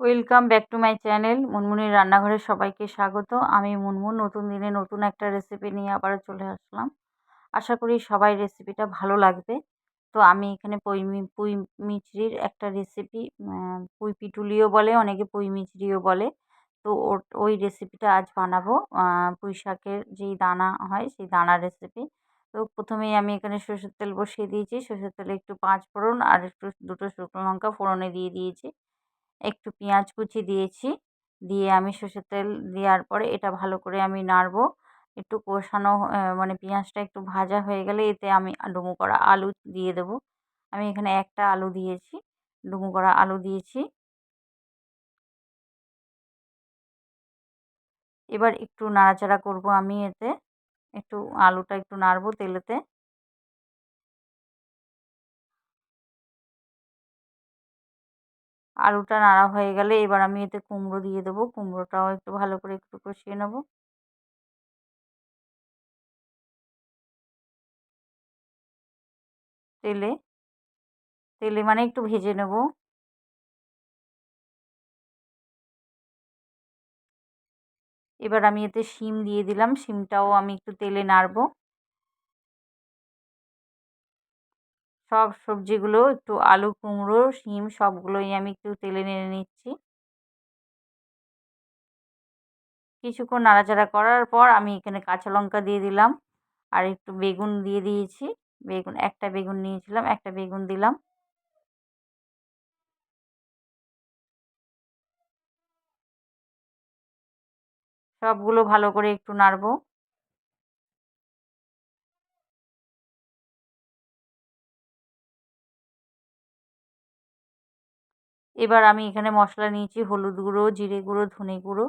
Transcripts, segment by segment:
Welcome back to my channel মুনমুনির রান্নাঘরে সবাইকে স্বাগত। আমি মুনমুন, নতুন দিনে নতুন একটা রেসিপি নিয়ে আবারও চলে আসলাম। আশা করি সবাই রেসিপিটা ভালো লাগবে। তো আমি এখানে পুঁই পুঁই মিচড়ির একটা রেসিপি পুঁই পিটুলিও বলে, অনেকে পুঁই মিচড়িও বলে। তো ওই রেসিপিটা আজ বানাবো। পুঁই শাকের যেই দানা হয়, সেই দানার রেসিপি তো প্রথমেই আমি এখানে সরষের তেল বসিয়ে দিয়েছি। সরষের তেলে একটু পাঁচ ফোড়ন আর একটু দুটো শুকনো লঙ্কা ফোড়নে দিয়ে দিয়েছি। একটু পেঁয়াজ কুচি দিয়েছি। দিয়ে আমি সর্ষের তেল দেওয়ার পরে এটা ভালো করে আমি নাড়বো। একটু কষানো মানে পেঁয়াজটা একটু ভাজা হয়ে গেলে এতে আমি ডুমো করা আলু দিয়ে দেবো। আমি এখানে একটা আলু দিয়েছি, ডুমো করা আলু দিয়েছি। এবার একটু নাড়াচাড়া করব আমি এতে। একটু আলুটা একটু নাড়বো তেলেতে। আলুটা নাড়া হয়ে গেলে এবার আমি এতে কুমড়ো দিয়ে দেবো। কুমড়োটাও একটু ভালো করে একটু কষিয়ে নেব। তেলে তেলে মানে একটু ভেজে নেব। এবার আমি এতে শিম দিয়ে দিলাম। শিমটাও আমি একটু তেলে নাড়বো। সব সবজিগুলো একটু আলু, কুমড়ো, শিম সবগুলোই আমি একটু তেলে নেড়ে নিচ্ছি। কিছুক্ষণ নাড়াচাড়া করার পর আমি এখানে কাঁচা লঙ্কা দিয়ে দিলাম। আর একটু বেগুন দিয়ে দিয়েছি। বেগুন, একটা বেগুন নিয়েছিলাম, একটা বেগুন দিলাম। সবগুলো ভালো করে একটু নাড়বো। এবার আমি এখানে মশলা নিয়েছি হলুদ গুঁড়ো, জিরে গুঁড়ো, ধনে গুঁড়ো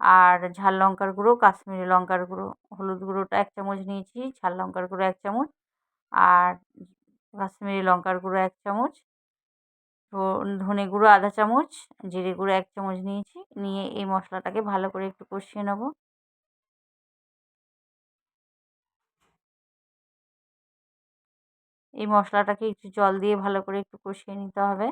আর ঝাল লঙ্কার গুঁড়ো, কাশ্মীরি লঙ্কার গুঁড়ো। হলুদ গুঁড়োটা এক চামচ নিয়েছি, ঝাল লঙ্কার গুঁড়ো এক চামচ আর কাশ্মীরি লঙ্কার গুঁড়ো এক চামচ। ধনে গুঁড়ো আধা চামচ, জিরে গুঁড়ো এক চামচ নিয়েছি। নিয়ে এই মশলাটাকে ভালো করে একটু কষিয়ে নেব। এই মশলাটাকে একটু জল দিয়ে ভালো করে একটু কষিয়ে নিতে হবে।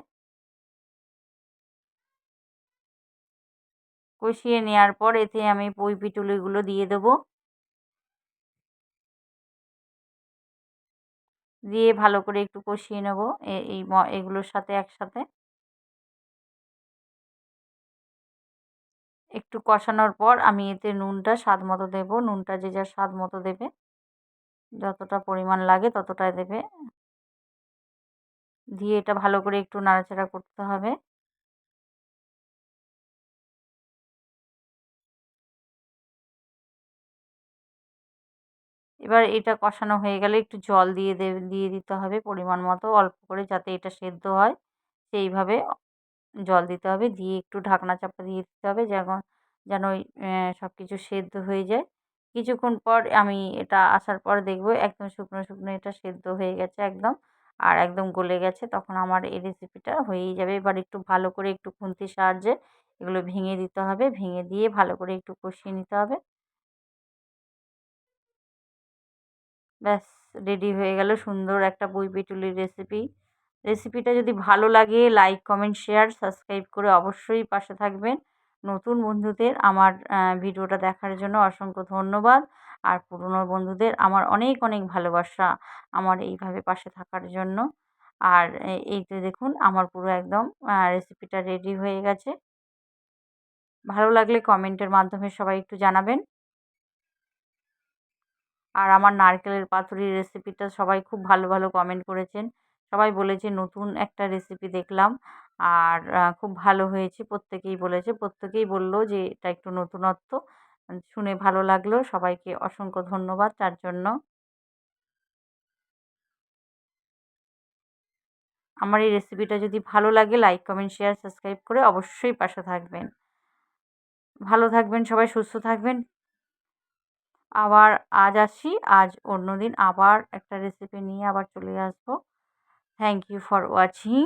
কষিয়ে নেওয়ার পর এতে আমি পুঁই পিটুলিগুলো দিয়ে দেবো। দিয়ে ভালো করে একটু কষিয়ে নেব এই এগুলোর সাথে একসাথে। একটু কষানোর পর আমি এতে নুনটা স্বাদ মতো দেবো। নুনটা যে যার স্বাদ মতো দেবে। যতটা পরিমাণ লাগে ততটাই দেবে। দিয়ে এটা ভালো করে একটু নাড়াচাড়া করতে হবে। এবার এটা কষানো হয়ে গেলে একটু জল দিয়ে দিয়ে দিতে হবে পরিমাণ মতো অল্প করে যাতে এটা সেদ্ধ হয়। সেইভাবে জল দিতে হবে, দিয়ে একটু ঢাকনা চাপা দিয়ে দিতে হবে যেমন যেন ওই সব কিছু সেদ্ধ হয়ে যায়। কিছুক্ষণ পর আমি এটা আসার পর দেখব একদম শুকনো শুকনো এটা সেদ্ধ হয়ে গেছে একদম। আর একদম গলে গেছে, তখন আমার এই রেসিপিটা হয়েই যাবে। এবার একটু ভালো করে একটু খুন্তির সাহায্যে এগুলো ভেঙে দিতে হবে। ভেঙে দিয়ে ভালো করে একটু কষিয়ে নিতে হবে। ব্যাস রেডি হয়ে গেল সুন্দর একটা বই পিটুলির রেসিপি রেসিপিটা যদি ভালো লাগে লাইক কমেন্ট শেয়ার সাবস্ক্রাইব করে অবশ্যই পাশে থাকবেন। নতুন বন্ধুদের আমার ভিডিওটা দেখার জন্য অসংখ্য ধন্যবাদ। আর পুরনো বন্ধুদের আমার অনেক অনেক ভালোবাসা আমার এইভাবে পাশে থাকার জন্য। আর এই তো দেখুন, আমার পুরো একদম রেসিপিটা রেডি হয়ে গেছে। ভালো লাগলে কমেন্টের মাধ্যমে সবাই একটু জানাবেন। আর আমার নারকেলের পাতুরির রেসিপিটা সবাই খুব ভালো ভালো কমেন্ট করেছেন। সবাই বলেছে নতুন একটা রেসিপি দেখলাম আর খুব ভালো হয়েছে। প্রত্যেকেই বলেছে, প্রত্যেকেই বলল যে এটা একটু নতুনত্ব। শুনে ভালো লাগল। সবাইকে অসংখ্য ধন্যবাদ। তার জন্য আমার এই রেসিপিটা যদি ভালো লাগে লাইক কমেন্ট শেয়ার সাবস্ক্রাইব করে অবশ্যই পাশে থাকবেন। ভালো থাকবেন, সবাই সুস্থ থাকবেন। আবার আজ আসি, আজ অন্য দিন আবার একটা রেসিপি নিয়ে আবার চলে আসব। Thank you for watching